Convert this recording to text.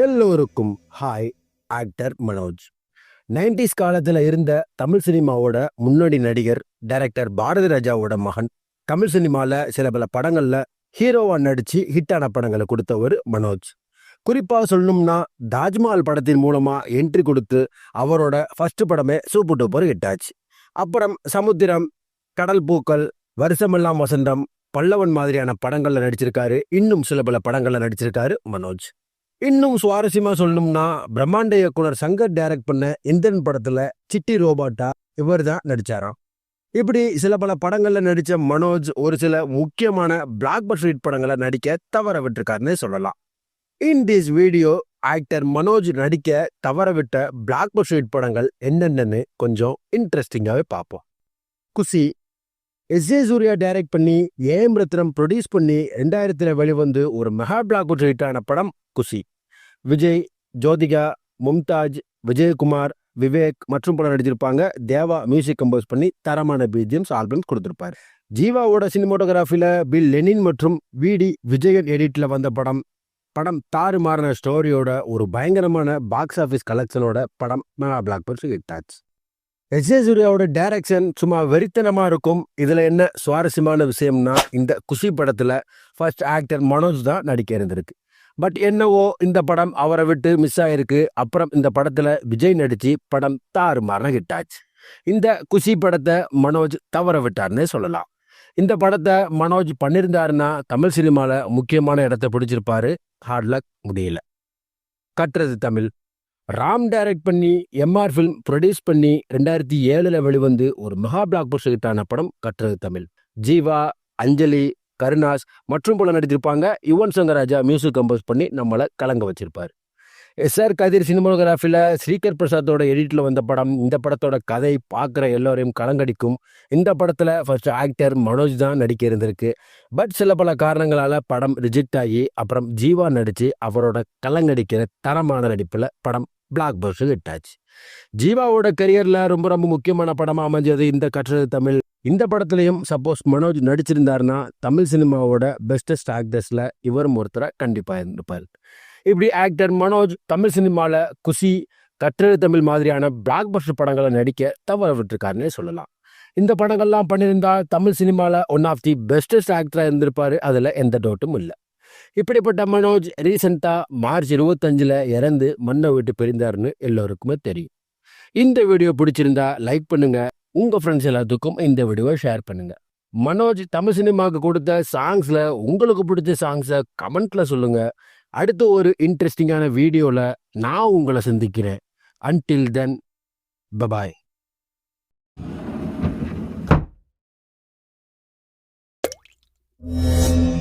எல்லோருக்கும் hi actor Manoj. Nineties காலத்தில் இருந்த தமிழ் சினிமாவோட முன்னோடி நடிகர் டைரக்டர் பாரதி ராஜாவோட மகன் தமிழ் சினிமாவில் சில பல படங்களில் ஹீரோவாக நடித்து ஹிட்டான படங்களை கொடுத்தவர் மனோஜ். குறிப்பாக சொல்லணும்னா தாஜ்மஹால் படத்தின் மூலமாக என்ட்ரி கொடுத்து அவரோட ஃபர்ஸ்ட் படமே சூப்பர் டூப்பர் ஹிட்டாச்சு அப்புறம் சமுத்திரம் கடல் பூக்கள் வருஷமெல்லாம் வசந்தம் பல்லவன் மாதிரியான படங்களில் நடிச்சிருக்காரு. இன்னும் சில பல படங்களில் நடிச்சிருக்காரு மனோஜ். இன்னும் சுவாரஸ்யமா சொல்லணும்னா பிரம்மாண்ட இயக்குனர் சங்கர் டைரக்ட் பண்ண இந்திரன் படத்துல சிட்டி ரோபாட்டா இவர் தான் நடிச்சாராம். இப்படி சில பல படங்கள்ல நடிச்ச மனோஜ் ஒரு சில முக்கியமான பிளாக் பஸ்டர் படங்களை நடிக்க தவற விட்டுருக்காருன்னு சொல்லலாம். In this video actor Manoj நடிக்க தவற விட்ட பிளாக் பஸ்டர் படங்கள் என்னென்னு கொஞ்சம் இன்ட்ரெஸ்டிங்காகவே பார்ப்போம். குசி எஸ் ஜே சூர்யா டைரக்ட் பண்ணி ஏஎம் ரத்னம் ப்ரொடியூஸ் பண்ணி ரெண்டாயிரத்தில் வெளிவந்து ஒரு மெகா பிளாக் ஹிட்டான படம் குஷி விஜய் ஜோதிகா மும்தாஜ் விஜயகுமார் விவேக் மற்றும் படம் நடிச்சிருப்பாங்க. தேவா மியூசிக் கம்போஸ் பண்ணி தரமான பிஜிஎம்ஸ் ஆல்பம்ஸ் கொடுத்துருப்பாரு. ஜீவாவோட சினிமோட்டோகிராஃபியில் பில் லெனின் மற்றும் விடி விஜயன் எடிட்டில் வந்த படம். படம் தாறுமாறின ஸ்டோரியோட ஒரு பயங்கரமான பாக்ஸ் ஆஃபீஸ் கலெக்ஷனோட படம் மெகா பிளாக் பஸ்டர் ஹிட் ஆச்சு. எஸ். ஏ சூர்யாவோட டைரக்ஷன் சும்மா வெறித்தனமாக இருக்கும். இதில் என்ன சுவாரஸ்யமான விஷயம்னா இந்த குஷி படத்தில் ஃபர்ஸ்ட் ஆக்டர் மனோஜ் தான் நடிக்க இருந்திருக்கு. பட் என்னவோ இந்த படம் அவரை விட்டு மிஸ் ஆகிருக்கு அப்புறம் இந்த படத்தில் விஜய் நடித்து படம் தாறுமாறான ஹிட் ஆச்சு. இந்த குஷி படத்தை மனோஜ் தவற விட்டார்னே சொல்லலாம். இந்த படத்தை மனோஜ் பண்ணியிருந்தாருன்னா தமிழ் சினிமாவில் முக்கியமான இடத்த பிடிச்சிருப்பாரு. ஹார்ட் லக் முடியல. கட்டுறது தமிழ். ராம் டைரக்ட் பண்ணி எம்ஆர் ஃபிலிம் ப்ரொடியூஸ் பண்ணி ரெண்டாயிரத்தி ஏழில் வெளிவந்து ஒரு மெகா பிளாக் பஸ்டர் ஹிட்டான படம் கற்றது தமிழ். ஜீவா அஞ்சலி கருணாஸ் மற்றும் போல நடித்திருப்பாங்க. யுவன் சங்கர் ராஜா மியூசிக் கம்போஸ் பண்ணி நம்மளை கலங்க வச்சிருப்பார். எஸ்ஆர் கதிர் சினிமோகிராஃபியில் ஸ்ரீகர் பிரசாத்தோட எடிட்டில் வந்த படம் இந்த படத்தோட கதை பார்க்குற எல்லோரையும் கலங்கடிக்கும். இந்த படத்தில் ஃபர்ஸ்ட் ஆக்டர் மனோஜ் தான் நடிக்க இருந்திருக்கு. பட் சில பல காரணங்களால் படம் ரிஜெக்ட் ஆகி அப்புறம் ஜீவா நடித்து அவரோட கலங்கடிக்கிற தரமான நடிப்பில் படம் பிளாக் பஸ்டர் ஹிட் ஆச்சு. ஜீவாவோட கரியரில் ரொம்ப ரொம்ப முக்கியமான படமாக அமைஞ்சது இந்த கற்றது தமிழ். இந்த படத்துலையும் சப்போஸ் மனோஜ் நடிச்சிருந்தாருன்னா தமிழ் சினிமாவோட பெஸ்டஸ்ட் ஆக்டர்ஸில் இவரும் ஒருத்தரை கண்டிப்பாக இருந்திருப்பார். இப்படி ஆக்டர் மனோஜ் தமிழ் சினிமாவில் குஷி கற்றது தமிழ் மாதிரியான பிளாக் பஸ்டர் படங்களை நடிக்க தவற விட்டுருக்காருன்னே சொல்லலாம். இந்த படங்கள்லாம் பண்ணியிருந்தால் தமிழ் சினிமாவில் ஒன் ஆஃப் தி பெஸ்டஸ்ட் ஆக்டராக இருந்திருப்பார். அதில் எந்த டவுட்டும் இல்லை. இப்படிப்பட்ட மனோஜ் ரீசெண்டாக மார்ச் இருபத்தஞ்சில் இறந்து மண்ணை விட்டு பிரிந்தாருன்னு எல்லோருக்குமே தெரியும். இந்த வீடியோ பிடிச்சிருந்தா லைக் பண்ணுங்க உங்கள் ஃப்ரெண்ட்ஸ் எல்லாத்துக்கும் இந்த வீடியோவை ஷேர் பண்ணுங்க. மனோஜ் தமிழ் சினிமாவுக்கு கொடுத்த சாங்ஸில் உங்களுக்கு பிடிச்ச சாங்ஸை கமெண்ட்டில் சொல்லுங்கள் அடுத்த ஒரு இன்ட்ரெஸ்டிங்கான வீடியோவில் நான் உங்களை சந்திக்கிறேன். Until then bye bye Thank